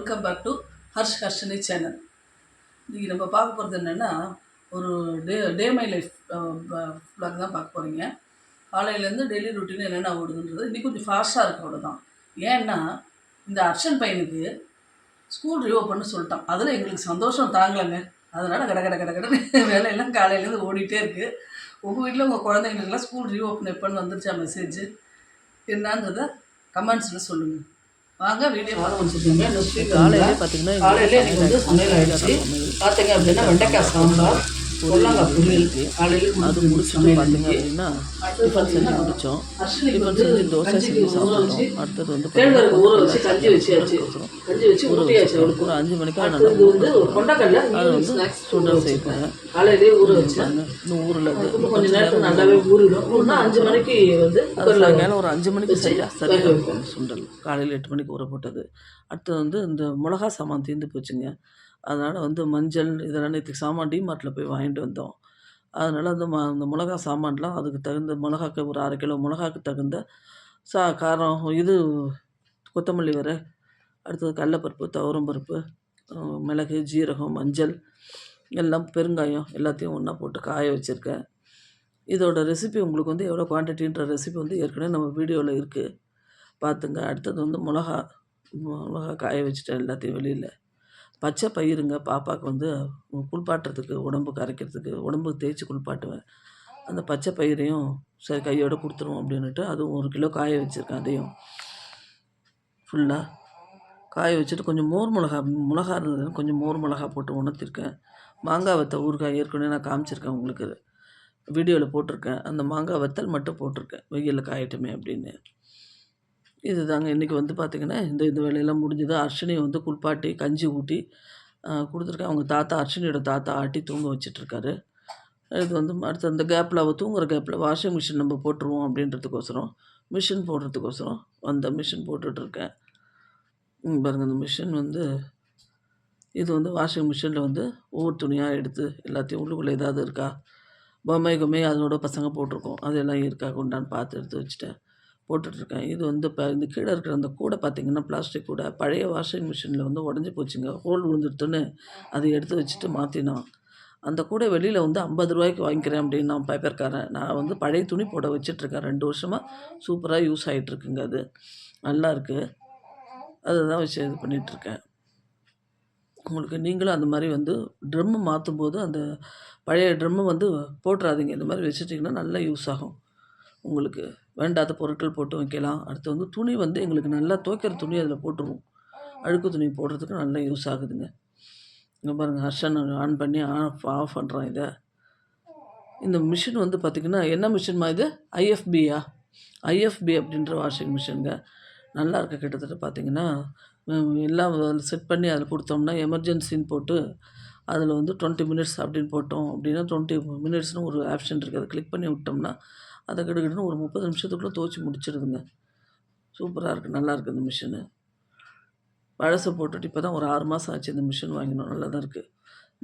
Welcome back to Harsh Harshini channel இன்றைக்கி நம்ம பார்க்க போகிறது என்னென்னா ஒரு day day my life vlog தான் பார்க்க போகிறீங்க காலையிலேருந்து டெய்லி ருட்டீன் என்னென்ன ஓடுதுன்றது இன்றைக்கி கொஞ்சம் ஃபாஸ்ட்டாக இருக்கு அவ்வளோதான் ஏன்னா இந்த அர்ஷன் பையனுக்கு ஸ்கூல் ரீஓப்பன் சொல்லிட்டான். அதில் எங்களுக்கு சந்தோஷம் தாங்கலைங்க. அதனால் கட கட கட கடன்னு வேலையெல்லாம் காலையிலேருந்து ஓடிட்டே இருக்குது உங்கள் வீட்டில் உங்கள் குழந்தைங்களுக்குலாம் ஸ்கூல் ரீஓப்பன் எப்போன்னு வந்துருச்சா மெசேஜ் என்னன்றதை கமெண்ட்ஸில் சொல்லுங்கள் வாங்க வீடியோ பார்க்க வச்சுருக்கீங்க காலையிலே பார்த்தீங்கன்னா காலையில வந்து சமையல் ஆயிடுச்சு. பார்த்தீங்க அப்படின்னா வெண்டைக்காய் சாம்பார். காலையில் அது முடிச்சுட்டு பார்த்தீங்க அப்படின்னா டிஃபன் செஞ்சு முடித்தோம் டிஃபன் செஞ்சு தோசை செஞ்சு சாப்பிட்டோம். அடுத்தது வந்து ஊற வச்சு ஒரு அஞ்சு மணிக்கு இது வந்து ஒரு கொண்டக்கடலை அது வந்து காலையிலேயே ஊற வச்சேன். இன்னும் ஊரில் இன்னும் கொஞ்ச நேரத்துக்கு நல்லாவே ஊறிடும். ஊறினா அஞ்சு மணிக்கு வந்து ஒரு அஞ்சு மணிக்கு சரியாக இருக்கும். சுண்டல். காலையில் எட்டு மணிக்கு ஊற போட்டது. அடுத்து வந்து இந்த மிளகா சாமான் தீர்ந்து போச்சுங்க. அதனால் வந்து மஞ்சள் இதெல்லாம் நேற்று சாமான் டிமார்ட்டில் போய் வாங்கிட்டு வந்தோம். அதனால் அந்த ம அந்த மிளகா சாமான்லாம் அதுக்கு தகுந்த மிளகாக்கு ஒரு அரை கிலோ மிளகாக்கு தகுந்த சா காரம் இது கொத்தமல்லி வரை அடுத்தது கடலப்பருப்பு துவரம் பருப்பு மிளகு ஜீரகம் மஞ்சள் எல்லாம் பெருங்காயம் எல்லாத்தையும் ஒன்றா போட்டு காய வச்சுருக்கேன். இதோட ரெசிபி உங்களுக்கு வந்து எவ்வளோ குவான்டிட்டின்ற ரெசிபி வந்து ஏற்கனவே நம்ம வீடியோவில் இருக்குது பார்த்துங்க அடுத்தது வந்து மிளகா மிளகா காய வச்சுட்டேன் எல்லாத்தையும் வெளியில். பச்சை பயிருங்க பாப்பாவுக்கு வந்து குளிப்பாட்டுறதுக்கு உடம்பு கரைக்கிறதுக்கு உடம்பு தேய்ச்சி குளிப்பாட்டுவேன். அந்த பச்சை பயிரையும் சரி கையோடு கொடுத்துருவோம் அப்படின்னுட்டு அதுவும் ஒரு கிலோ காய வச்சுருக்கேன் அதையும். ஃபுல்லாக காய வச்சுட்டு கொஞ்சம் மோர் மிளகா மிளகா இருந்தது கொஞ்சம் மோர் மிளகா போட்டு உணர்த்திருக்கேன். மாங்காய் வத்த ஊறுகாய் ஏற்கனவே நான் காமிச்சிருக்கேன் உங்களுக்கு. வீடியோவில் போட்டிருக்கேன். அந்த மாங்காய் வத்தல் மட்டும் போட்டிருக்கேன். வெயிலில் காயட்டுமே அப்படின்னு. இது தாங்க இன்றைக்கி வந்து பார்த்திங்கன்னா இந்த இந்த வேலையெல்லாம் முடிஞ்சது. அர்ஷினியை வந்து குளிப்பாட்டி கஞ்சி ஊட்டி கொடுத்துருக்கேன். அவங்க தாத்தா அர்ஷினியோட தாத்தா ஆட்டி தூங்க வச்சிட்ருக்காரு. இது வந்து அடுத்து அந்த கேப்பில் அவள் தூங்குற கேப்பில் வாஷிங் மிஷின் நம்ம போட்டுருவோம் அப்படின்றதுக்கோசரம் மிஷின் போடுறதுக்கோசரம் அந்த மிஷின் போட்டுட்ருக்கேன். பாருங்கள் அந்த இந்த மிஷின் வந்து இது வந்து வாஷிங் மிஷினில் வந்து ஒவ்வொரு துணியாக எடுத்து எல்லாத்தையும் உள்ளுக்குள்ளே ஏதாவது இருக்கா? பொம்மை கொம்மை அதோட பசங்க போட்டிருக்கோம். அதெல்லாம் இருக்கா கொண்டான்னு பார்த்து எடுத்து வச்சுட்டேன். போட்டுட்ருக்கேன். இது வந்து இப்போ இந்த கீழே இருக்கிற அந்த கூடை பார்த்திங்கன்னா பிளாஸ்டிக் கூடை. பழைய வாஷிங் மிஷினில் வந்து உடஞ்சி போச்சுங்க. ஹோல் விழுந்துடுத்துன்னு அதை எடுத்து வச்சுட்டு மாற்றினோம் அந்த கூடை வெளியில் வந்து ஐம்பது ரூபாய்க்கு வாங்கிக்கிறேன் அப்படின்னு நான் பேப்பர்காரன். நான் வந்து பழைய துணி போட வச்சிட்ருக்கேன். ரெண்டு வருஷமாக சூப்பராக யூஸ் ஆகிட்டுருக்குங்க அது. நல்லாயிருக்கு அதை தான் வச்சு இது பண்ணிகிட்ருக்கேன் உங்களுக்கு நீங்களும் அந்த மாதிரி வந்து ட்ரம்மு மாற்றும் போது அந்த பழைய ட்ரம்மு வந்து போட்டுறாதீங்க. இந்த மாதிரி வச்சுட்டிங்கன்னா நல்லா யூஸ் ஆகும். உங்களுக்கு வேண்டாத பொருட்கள் போட்டு வைக்கலாம். அடுத்து வந்து துணி வந்து எங்களுக்கு நல்லா துவைக்கிற துணி அதில் போட்டுருவோம். அழுக்கு துணி போடுறதுக்கு நல்லா யூஸ் ஆகுதுங்க. இங்கே பாருங்கள் ஹர்ஷன் ஆன் பண்ணி ஆஃப் ஆஃப் பண்ணுறான் இதை. இந்த மிஷின் வந்து பார்த்திங்கன்னா என்ன மிஷின்மா இது? ஐஎஃபியா ஐஎஃப்பி அப்படின்ற வாஷிங் மிஷினுங்க நல்லா இருக்க கிட்டத்தட்ட பார்த்தீங்கன்னா எல்லாம் செட் பண்ணி அதில் கொடுத்தோம்னா எமர்ஜென்சின்னு போட்டு அதில் வந்து டுவெண்ட்டி மினிட்ஸ் அப்படின்னு போட்டோம் அப்படின்னா டுவெண்ட்டி மினிட்ஸ்னு ஒரு ஆப்ஷன் இருக்குது. அதை கிளிக் பண்ணி விட்டோம்னா அதை கிட்டக்கிட்ட ஒரு முப்பது நிமிஷத்துக்குள்ளே துவச்சி முடிச்சிடுதுங்க சூப்பராக இருக்குது. நல்லாயிருக்கு இந்த மிஷினு பழசை போட்டுட்டு இப்போ தான் ஒரு ஆறு மாதம் ஆச்சு இந்த மிஷின் வாங்கினோம். நல்லா தான் இருக்குது.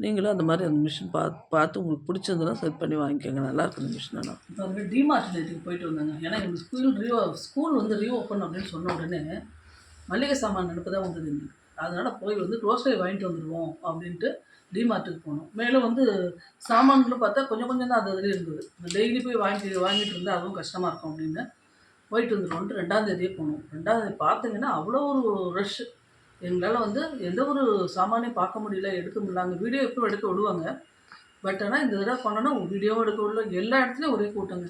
நீங்களும் அந்த மாதிரி அந்த மிஷின் பார்த்து பார்த்து உங்களுக்கு பிடிச்சிருந்ததுன்னா செட் பண்ணி வாங்கிக்கோங்க. நல்லா இருக்குது இந்த மிஷின் ஆனால் இப்போ வந்து டிமார்ட் நேற்றுக்கு போயிட்டு வந்தாங்க. ஏன்னா எங்கள் ஸ்கூல் ரீஓ ஸ்கூல் வந்து ரீஓப்பன் அப்படின்னு சொன்ன உடனே மளிகை சாமான் அனுப்ப தான் வந்தது அதனால் போய் வந்து க்ரோசரி வாங்கிட்டு வந்துடுவோம் அப்படின்ட்டு டிமார்ட்டுக்கு போனோம். மேலும் வந்து சாமான்களும் பார்த்தா கொஞ்சம் கொஞ்சம் தான் அது அதிலே இருந்தது. டெய்லி போய் வாங்கி வாங்கிட்டு இருந்தால் அதுவும் கஷ்டமாக இருக்கும் அப்படின்னு போயிட்டு வந்துடுவோன்ட்டு ரெண்டாந்தேதியே போனோம். ரெண்டாந்தேதி பார்த்தீங்கன்னா அவ்வளோ ஒரு ரஷ்ஷு எங்களால் வந்து எந்த ஒரு சாமானையும் பார்க்க முடியல எடுக்க முடியல. அங்கே வீடியோ எப்போ எடுக்க விடுவாங்க. பட் ஆனால் இந்த தடவை பண்ணோன்னா வீடியோவும் எடுக்க விடல. எல்லா இடத்துலையும் ஒரே கூட்டங்க.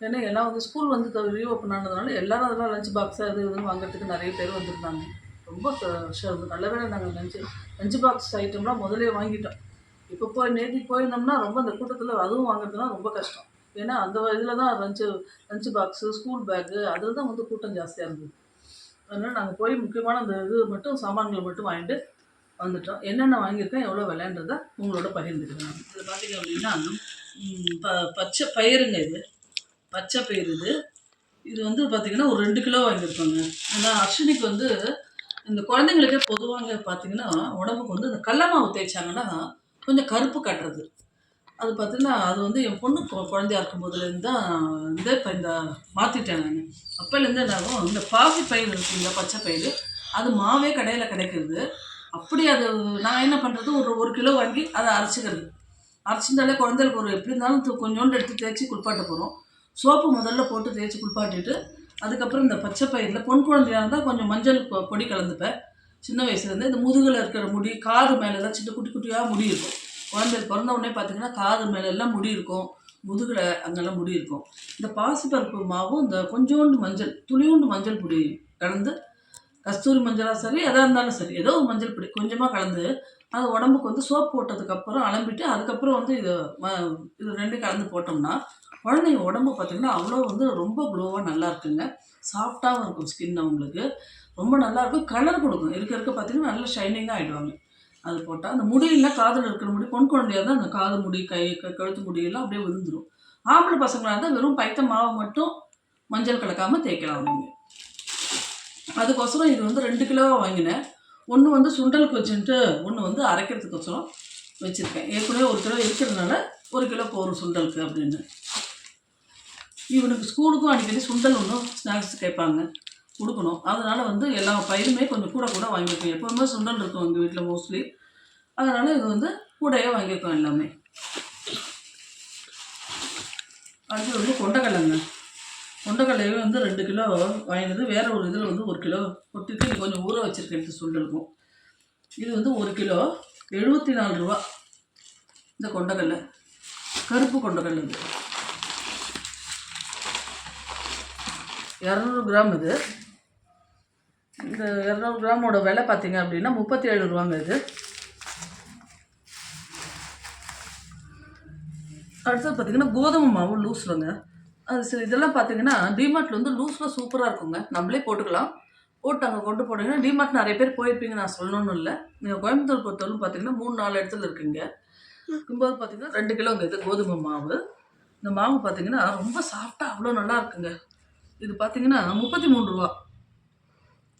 ஏன்னா எல்லாம் வந்து ஸ்கூல் வந்து ரீஓப்பன் ஆனதுனால எல்லாரும் அதெல்லாம் லஞ்ச் பாக்ஸாக அது இதுன்னு வாங்குறதுக்கு நிறைய பேர் வந்திருந்தாங்க. ரொம்ப ஷ- நல்ல வேளை நாங்கள் லஞ்சு லஞ்சு பாக்ஸ் ஐட்டம்லாம் முதலே வாங்கிட்டோம். இப்போ போய் நேற்று போயிருந்தோம்னா ரொம்ப அந்த கூட்டத்தில் அதுவும் வாங்குறதுனா ரொம்ப கஷ்டம். ஏன்னா அந்த இதில் தான் lunch lunch box school bag அதில் தான் வந்து கூட்டம் ஜாஸ்தியாக இருந்தது. அதனால் நாங்கள் போய் முக்கியமான அந்த இது மட்டும் சாமான்கள் மட்டும் வாங்கிட்டு வந்துட்டோம். என்னென்ன வாங்கியிருக்கேன் எவ்வளோ விளையாண்டதை உங்களோட பகிர்ந்துக்கிறேன் இதில் பார்த்தீங்க அப்படின்னா ப பச்சை பயிருங்க இது. பச்சை பயிர் இது. இது வந்து பார்த்திங்கன்னா ஒரு ரெண்டு கிலோ வாங்கியிருக்கோங்க. ஏன்னா அஸ்வினிக்கு வந்து இந்த குழந்தைங்களுக்கே பொதுவாக பார்த்தீங்கன்னா உடம்புக்கு வந்து இந்த கடல மாவு தேய்ச்சாங்கன்னா கொஞ்சம் கருப்பு கட்டுறது. அது பார்த்தீங்கன்னா அது வந்து என் பொண்ணு குழந்தையா இருக்கும்போதுலேருந்து தான் இந்த இப்போ இந்த மாற்றிட்டேன் நான். அப்போலேருந்து என்னாகும் இந்த பாசி பயிர் இருக்குது இந்த பச்சை பயிர் அது மாவே கடையில் கிடைக்கிறது. அப்படி அது நான் என்ன பண்ணுறது ஒரு ஒரு கிலோ வாங்கி அதை அரைச்சிக்கிறது. அரைச்சிருந்தாலே குழந்தைகளுக்கு ஒரு எப்படி இருந்தாலும் கொஞ்சோண்டு எடுத்து தேய்ச்சி குளிப்பாட்ட போகிறோம் சோப்பு முதல்ல போட்டு தேய்ச்சி குளிப்பாட்டிட்டு அதுக்கப்புறம் இந்த பச்சை பயிரில் பொன் குழந்தையாக இருந்தால் கொஞ்சம் மஞ்சள் பொடி கலந்துப்பேன் சின்ன வயசுலேருந்து இந்த முதுகில் இருக்கிற முடி காது மேலெல்லாம் சின்ன குட்டி குட்டியாக முடி இருக்கும். குழந்தை பிறந்த உடனே பார்த்தீங்கன்னா காது மேலெல்லாம் முடி இருக்கும். முதுகில் அங்கெல்லாம் முடி இருக்கும். இந்த பாசிப்பருப்பு மாவும் இந்த கொஞ்சோண்டு மஞ்சள் துளியோண்டு மஞ்சள் பொடி கலந்து கஸ்தூரி மஞ்சளாக சரி எதாக இருந்தாலும் சரி ஏதோ ஒரு மஞ்சள் பொடி கொஞ்சமாக கலந்து அது உடம்புக்கு வந்து சோப் போட்டதுக்கப்புறம் அலம்பிட்டு அதுக்கப்புறம் வந்து இது ம- இது ரெண்டும் கலந்து போட்டோம்னா குழந்தைங்க உடம்பு பார்த்திங்கன்னா அவ்வளோ வந்து ரொம்ப க்ளோவாக நல்லா இருக்குங்க. சாஃப்டாகவும் இருக்கும் ஸ்கின் அவங்களுக்கு ரொம்ப நல்லா இருக்கும். கலர் கொடுக்கும். இருக்க இருக்க பார்த்தீங்கன்னா நல்லா ஷைனிங்காக ஆகிடுவாங்க அது போட்டால் அந்த முடியெல்லாம் காதில் இருக்கிற முடி பொன் குழந்தையாக இருந்தால் அந்த காது முடி கை கழுத்து முடியெல்லாம் அப்படியே விழுந்துரும். ஆம்பளை பசங்களாக இருந்தால் வெறும் பைத்த மாவை மட்டும் மஞ்சள் கலக்காமல் தேய்க்கலாம் அவங்க. அதுக்கோசரம் இது வந்து ரெண்டு கிலோவாக வாங்கினேன். ஒன்று வந்து சுண்டலுக்கு வச்சுட்டு ஒன்று வந்து அரைக்கிறதுக்கோசரம் வச்சுருக்கேன். ஏற்கனவே ஒரு கிலோ இருக்கிறதுனால ஒரு கிலோ போகிற சுண்டலுக்கு அப்படின்னு. இவனுக்கு ஸ்கூலுக்கும் அடிக்கடி சுண்டல் ஒன்றும் ஸ்நாக்ஸ் கேட்பாங்க. கொடுக்கணும். அதனால் வந்து எல்லா பயிருமே கொஞ்சம் கூட கூட வாங்கியிருக்கோம் எப்போவுமே சுண்டல் இருக்கும் எங்கள் வீட்டில் மோஸ்ட்லி அதனால் இது வந்து கூடையே வாங்கியிருக்கோம் எல்லாமே. அடுத்து வந்து கொண்டக்கடலைங்க. கொண்டக்கடலையே வந்து ரெண்டு கிலோ வாங்கினது. வேறு ஒரு இதில் வந்து ஒரு கிலோ கொட்டிட்டு இது கொஞ்சம் ஊற வச்சிருக்கேன் எடுத்து சுண்டலுக்கும். இது வந்து ஒரு கிலோ எழுபத்தி நாலு ரூபா. இந்த கொண்டக்கடலை. கருப்பு கொண்டக்கடலை இது இரநூறு கிராம் இது. இந்த இரநூறு கிராமோட விலை பார்த்தீங்க அப்படின்னா முப்பத்தி ஏழு ரூபாங்க இது. அடுத்தது பார்த்தீங்கன்னா கோதுமை மாவு லூஸ்லங்க. அது சரி இதெல்லாம் பார்த்தீங்கன்னா டிமார்ட்டில் வந்து லூஸில் சூப்பராக இருக்குங்க. நம்மளே போட்டுக்கலாம். போட்டு அங்கே கொண்டு போனீங்கன்னா டிமார்ட் நிறைய பேர் போயிருப்பீங்க நான் சொல்லணும்னு இல்லை. நீங்கள் கோயம்புத்தூர் பொறுத்தவரைக்கும் பார்த்தீங்கன்னா மூணு நாலு இடத்துல இருக்குங்க. இருக்கும்போது பார்த்தீங்கன்னா ரெண்டு கிலோங்க இது கோதுமை மாவு. இந்த மாவு பார்த்தீங்கன்னா ரொம்ப சாஃப்டாக அவ்வளோ நல்லா இருக்குங்க. இது பார்த்தீங்கன்னா முப்பத்தி மூணு ரூபா.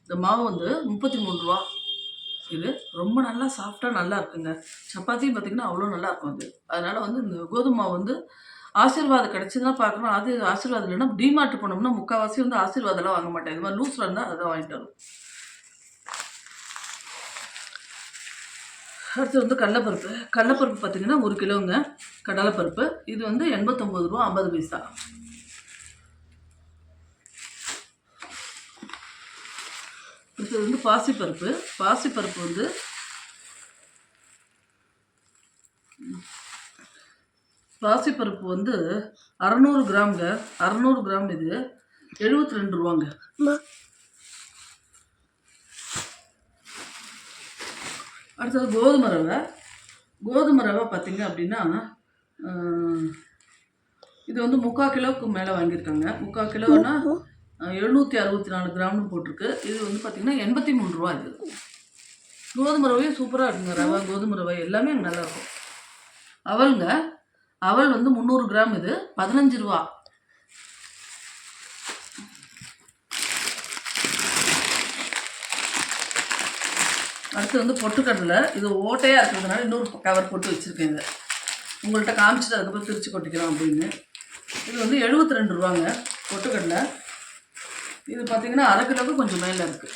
இந்த மாவு வந்து முப்பத்தி மூணு ரூபா. இது ரொம்ப நல்லா சாஃப்டாக நல்லா இருக்குங்க. சப்பாத்தியும் பார்த்தீங்கன்னா அவ்வளோ நல்லா இருக்கும் அது. அதனால் வந்து இந்த கோதுமை மாவு வந்து ஆசீர்வாதம் கிடச்சிதுன்னா பார்க்கணும் அது ஆசீர்வாதம் இல்லைன்னா டிமார்ட் போனோம்னா முக்கால்வாசி வந்து ஆசீர்வாதம்லாம் வாங்க மாட்டேன் இது மாதிரி லூஸில் இருந்தால் அதை வாங்கிட்டு வரும். அடுத்து வந்து கடலப்பருப்பு. கடலப்பருப்பு பார்த்தீங்கன்னா ஒரு கிலோங்க. கடலைப்பருப்பு. இது வந்து எண்பத்தொம்பது ரூபா ஐம்பது பைசா. அடுத்தது வந்து பாசிப்பருப்பு. பாசிப்பருப்பு வந்து பாசிப்பருப்பு வந்து அறநூறு கிராம்ங்க. அறநூறு கிராம் இது. எழுபத்தி ரெண்டு ரூபாங்க அடுத்தது கோதுமை ரவை. கோதுமை ரவை பார்த்தீங்க அப்படின்னா இது வந்து முக்கால் கிலோவுக்கு மேலே வாங்கியிருக்காங்க. முக்கால் கிலோன்னா எழுநூற்றி அறுபத்தி நாலு கிராம்னு போட்டிருக்கு. இது வந்து பார்த்திங்கன்னா எண்பத்தி மூணு ரூபா இது. கோதுமை ரவையும் சூப்பராக இருக்குங்க ரவை கோதுமை ரவை. எல்லாமே நல்லாயிருக்கும் நல்லா இருக்கும். அவல் வந்து முந்நூறு கிராம் இது பதினஞ்சு ரூபா. அடுத்து வந்து பொட்டுக்கடலை. இது ஓட்டையாக இருக்கிறதுனால இன்னொரு கவர் போட்டு வச்சுருக்கேன் இதை. உங்கள்கிட்ட காமிச்சிட்டு அதுக்கப்புறம் திருச்சி கொட்டிக்கலாம் அப்படின்னு. இது வந்து எழுபத்தி ரெண்டு ரூபாங்க பொட்டுக்கடலை. இது பார்த்தீங்கன்னா அரை கிலோவுக்கு கொஞ்சம் மேலே இருக்குது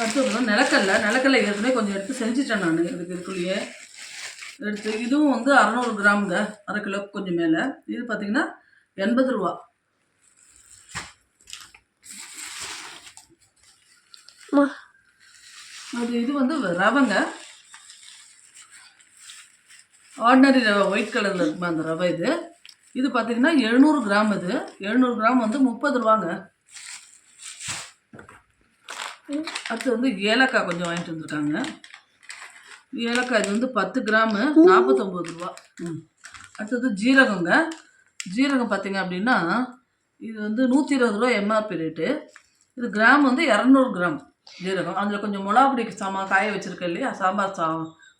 அடுத்து வந்து நிலக்கடலை நிலக்கடலை ஏற்கனவே கொஞ்சம் எடுத்து செஞ்சுட்டேன் நான் இதுக்கு இதுக்குள்ளேயே. எடுத்து இதுவும் வந்து அறநூறு கிராமுங்க அரை கிலோவுக்கு கொஞ்சம் மேலே. இது பார்த்தீங்கன்னா எண்பது ரூபா. அது இது வந்து ரவைங்க. ஆர்டினரி ரவை ஒயிட் கலரில் இருக்குமா அந்த ரவை இது? இது பார்த்தீங்கன்னா எழுநூறு கிராம் இது. எழுநூறு கிராம் வந்து முப்பது ரூபாங்க. அடுத்து வந்து ஏலக்காய் கொஞ்சம் வாங்கிட்டு வந்திருக்காங்க. ஏலக்காய் இது வந்து பத்து கிராமு நாற்பத்தொம்பது ரூபா. ம். அடுத்தது ஜீரகங்க. ஜீரகம் பார்த்தீங்க அப்படின்னா இது வந்து நூற்றி இருபது ரூபா எம்ஆர்பி ரேட்டு இது கிராம் வந்து இரநூறு கிராம் ஜீரகம். அதில் கொஞ்சம் மிளகா பொடிக்கு சாமா காய வச்சுருக்கேன் இல்லையா சாம்பார் சா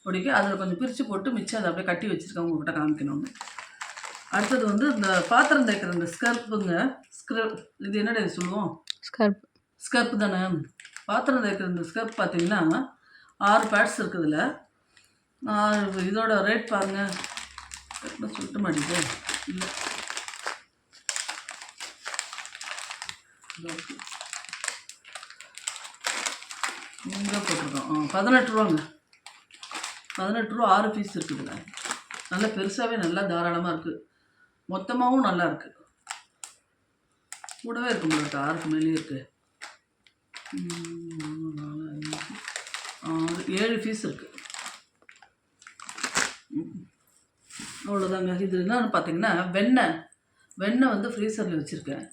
பொடிக்கு அதில் கொஞ்சம் பிரித்து போட்டு மிச்சம் அதை அப்படியே கட்டி வச்சுருக்கேன். உங்கள்கிட்ட காமிக்கணும்னு. அடுத்தது வந்து இந்த பாத்திரம் தேய்க்கிற இந்த ஸ்கர்ப்புங்க. ஸ்க்ரப் இது என்னடா சொல்லுவோம்? ஸ்கர்ப். ஸ்கர்ப் தானே? பாத்திரம் தேய்க்கிற இந்த ஸ்கர்ப் பார்த்தீங்கன்னா ஆறு பேட்ஸ் இருக்குதுல. ஆறு இதோட ரேட் பாருங்க. என்ன சொல்லிட்டு மாட்டேங்குது. இல்லை. இங்கே போட்டிருக்கோம். ஆ பதினெட்டு ரூபாங்க. பதினெட்டு ரூபா ஆறு பீஸ் இருக்குதுங்க. நல்லா பெருசாகவே நல்லா தாராளமாக இருக்குது மொத்தமாகவும் நல்லா இருக்குது கூடவே இருக்கு உங்களுக்கு ஆறுக்கு மேலேயும் இருக்குது மூணு, நாலு, அஞ்சு, ஆறு ஏழு பீஸ் இருக்குது அவ்வளோதாங்க இது என்னன்னு பார்த்தீங்கன்னா வெண்ணெய். வெண்ணெய் வந்து ஃப்ரீசரில் வச்சுருக்கேன்.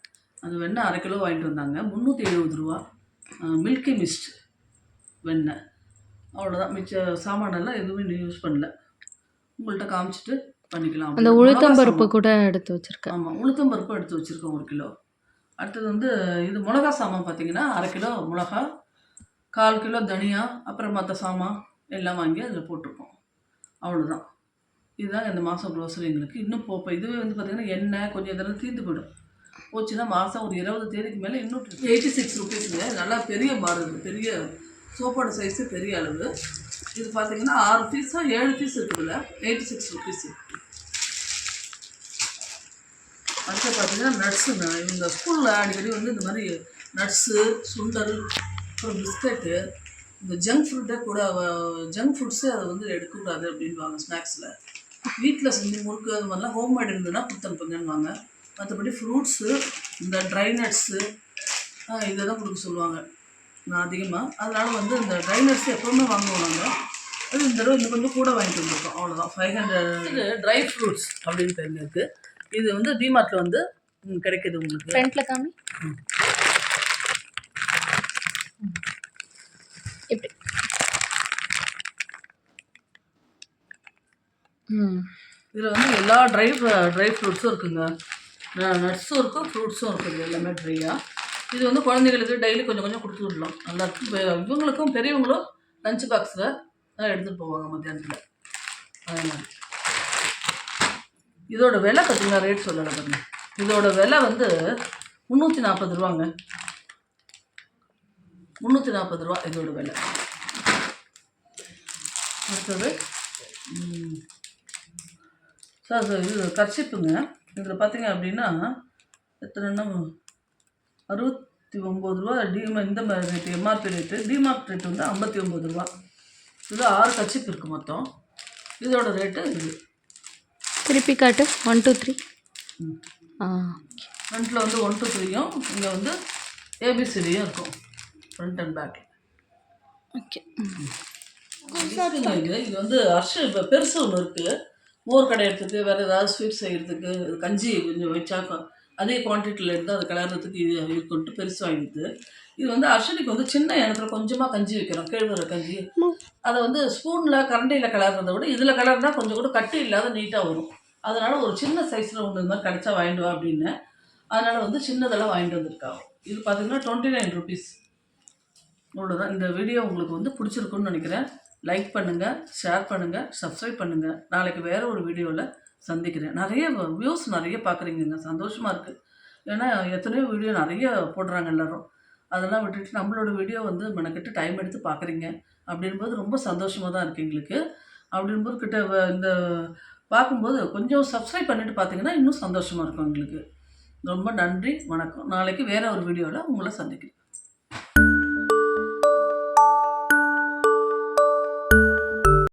அந்த வெண்ணெய் அரை கிலோ வாங்கிட்டு வந்தாங்க. முந்நூற்றி எழுபது ரூபா. மில்கி மிஸ்ட் வெண்ணெய். அவ்வளோதான் மிச்ச சாமானெல்லாம் எதுவுமே நீ யூஸ் பண்ணல. உங்கள்கிட்ட காமிச்சிட்டு பண்ணிக்கலாம் அந்த உளுத்தம் பருப்பு கூட எடுத்து வச்சிருக்கேன். ஆமாம் உளுத்தம் பருப்பு எடுத்து வச்சுருக்கோம் ஒரு கிலோ. அடுத்தது வந்து இது மிளகா சாமான் பார்த்தீங்கன்னா அரை கிலோ மிளகா கால் கிலோ தனியா அப்புறம் மற்ற சாமான் எல்லாம் வாங்கி அதில் போட்டிருக்கோம். அவ்வளோதான் இதுதான் இந்த மாதம் க்ரோசரி எங்களுக்கு. இன்னும் போ இப்போ இதுவே வந்து பார்த்திங்கன்னா எண்ணெய் கொஞ்சம் இதெல்லாம் தீர்ந்து போயிடும். போச்சுன்னா மாதம் ஒரு இருபது தேதிக்கு மேலே இன்னும் எயிட்டி சிக்ஸ் ருபீஸுங்க நல்லா பெரிய பார் இது பெரிய சோப்போட சைஸு பெரிய அளவு. இது பார்த்தீங்கன்னா ஆறு பீஸாக ஏழு பீஸ் இருக்குதுல்ல. எயிட்டி சிக்ஸ் ருபீஸ் அடுத்து பார்த்தீங்கன்னா நட்ஸு இந்த ஸ்கூலில் அடிக்கடி வந்து இந்த மாதிரி நட்ஸு சுண்டல் அப்புறம் பிஸ்கட்டு இந்த ஜங்க் ஃபுட்டை கூட ஜங்க் ஃபுட்ஸே அதை வந்து எடுக்கக்கூடாது அப்படின்வாங்க ஸ்நாக்ஸில் வீட்டில் செஞ்சு முறுக்கு அது மாதிரிலாம் ஹோம்மேட் இருந்ததுன்னா கொடுத்து அனுப்புங்கன்னுவாங்க. மற்றபடி ஃப்ரூட்ஸு இந்த ட்ரை நட்ஸு இதை தான் கொடுக்க சொல்லுவாங்க. அதிகமாக அதனால் வந்து இந்த ட்ரை நட்ஸ் எப்போவுமே வாங்குவோம் நாங்கள் அது இந்த தடவை இன்னும் கொஞ்சம் கூட வாங்கிட்டு வந்திருக்கோம். அவ்வளோதான் ஃபைவ் ஹண்ட்ரட் இது ட்ரை ஃப்ரூட்ஸ் அப்படின்னு பேர் இருக்குது இது வந்து டிமார்ட்டில் வந்து கிடைக்குது உங்களுக்கு. ஃப்ரண்ட்ல காமி. இப்படி இதில் வந்து எல்லா ட்ரை ட்ரை ஃப்ரூட்ஸும் இருக்குங்க. நட்ஸும் இருக்கும் ஃப்ரூட்ஸும் இருக்குது எல்லாமே ட்ரையாக இது வந்து குழந்தைகளுக்கு டெய்லி கொஞ்சம் கொஞ்சம் கொடுத்து விடலாம் நல்லா இவங்களுக்கும் பெரியவங்களும் லஞ்ச் பாக்ஸில் எடுத்துகிட்டு போவாங்க மத்தியானத்தில். அதே மாதிரி இதோட விலை பார்த்தீங்கன்னா ரேட் சொல்லலை பாருங்க. இதோட விலை வந்து முந்நூற்றி நாற்பது ரூபாங்க. முந்நூற்றி நாற்பது ரூபா இதோட விலை. அடுத்தது சார் சார் இது கர்ச்சிப்புங்க. இதில் பார்த்தீங்க அப்படின்னா எத்தனைன்னா அறுபத்தி ஒம்பது ரூபா டிமா இந்த மாதிரி rate MRP rate DMart rate வந்து ஐம்பத்தி ஒம்பது ரூபா. இது ஆறு கர்ச்சிப் இருக்குது மொத்தம். இதோட ரேட்டு இது. திருப்பி காட்டு. ஒன் டூ த்ரீ ஃப்ரண்ட்டில் வந்து ஒன் டூ த்ரீயும் இங்கே வந்து ஏபிசிடியும் இருக்கும். Front and back okay. இது. வந்து அர்ஷ இப்போ பெருசு ஒன்று இருக்குது மோர் கடையிறதுக்கு வேறு ஏதாவது ஸ்வீட் செய்கிறதுக்கு கஞ்சி கொஞ்சம் வச்சா அதே குவான்டிட்டியில் இருந்து அது கலர்றதுக்கு இது இருக்குன்ட்டு பெருசு வாங்கிடுது இது வந்து அர்ஷனிக்கு வந்து சின்ன இடத்துல கொஞ்சமாக கஞ்சி வைக்கிறோம் கேழ்வர கஞ்சி. அதை வந்து ஸ்பூனில் கரண்டியில் கலர்றதை விட இதில் கலர்னா கொஞ்சம் கூட கட்டி இல்லாத நீட்டாக வரும். அதனால் ஒரு சின்ன சைஸில் ஒன்று இந்த மாதிரி கிடச்சா வாங்கிட்டு வா அப்படின்னு அதனால் வந்து சின்னதெல்லாம் வாங்கிட்டு வந்திருக்காங்க. இது பார்த்தீங்கன்னா டுவெண்ட்டி நைன் ருபீஸ் இவ்வளோதான் இந்த வீடியோ உங்களுக்கு வந்து பிடிச்சிருக்குன்னு நினைக்கிறேன். லைக் பண்ணுங்கள் ஷேர் பண்ணுங்கள் சப்ஸ்கிரைப் பண்ணுங்கள் நாளைக்கு வேறு ஒரு வீடியோவில் சந்திக்கிறேன். நிறைய வியூஸ் நிறைய பார்க்குறீங்கங்க. சந்தோஷமாக இருக்குது ஏன்னா எத்தனையோ வீடியோ நிறைய போடுறாங்க எல்லாரும். அதெல்லாம் விட்டுட்டு நம்மளோட வீடியோ வந்து மெனக்கிட்டு டைம் எடுத்து பார்க்குறீங்க. அப்படின்போது ரொம்ப சந்தோஷமாக தான் இருக்குது எங்களுக்கு. அப்படின்போது கிட்ட வ- இந்த பார்க்கும்போது கொஞ்சம் சப்ஸ்கிரைப் பண்ணிவிட்டு பார்த்தீங்கன்னா இன்னும் சந்தோஷமாக இருக்கும் எங்களுக்கு. ரொம்ப நன்றி வணக்கம். நாளைக்கு வேறு ஒரு வீடியோவில் உங்களை சந்திக்கிறேன்.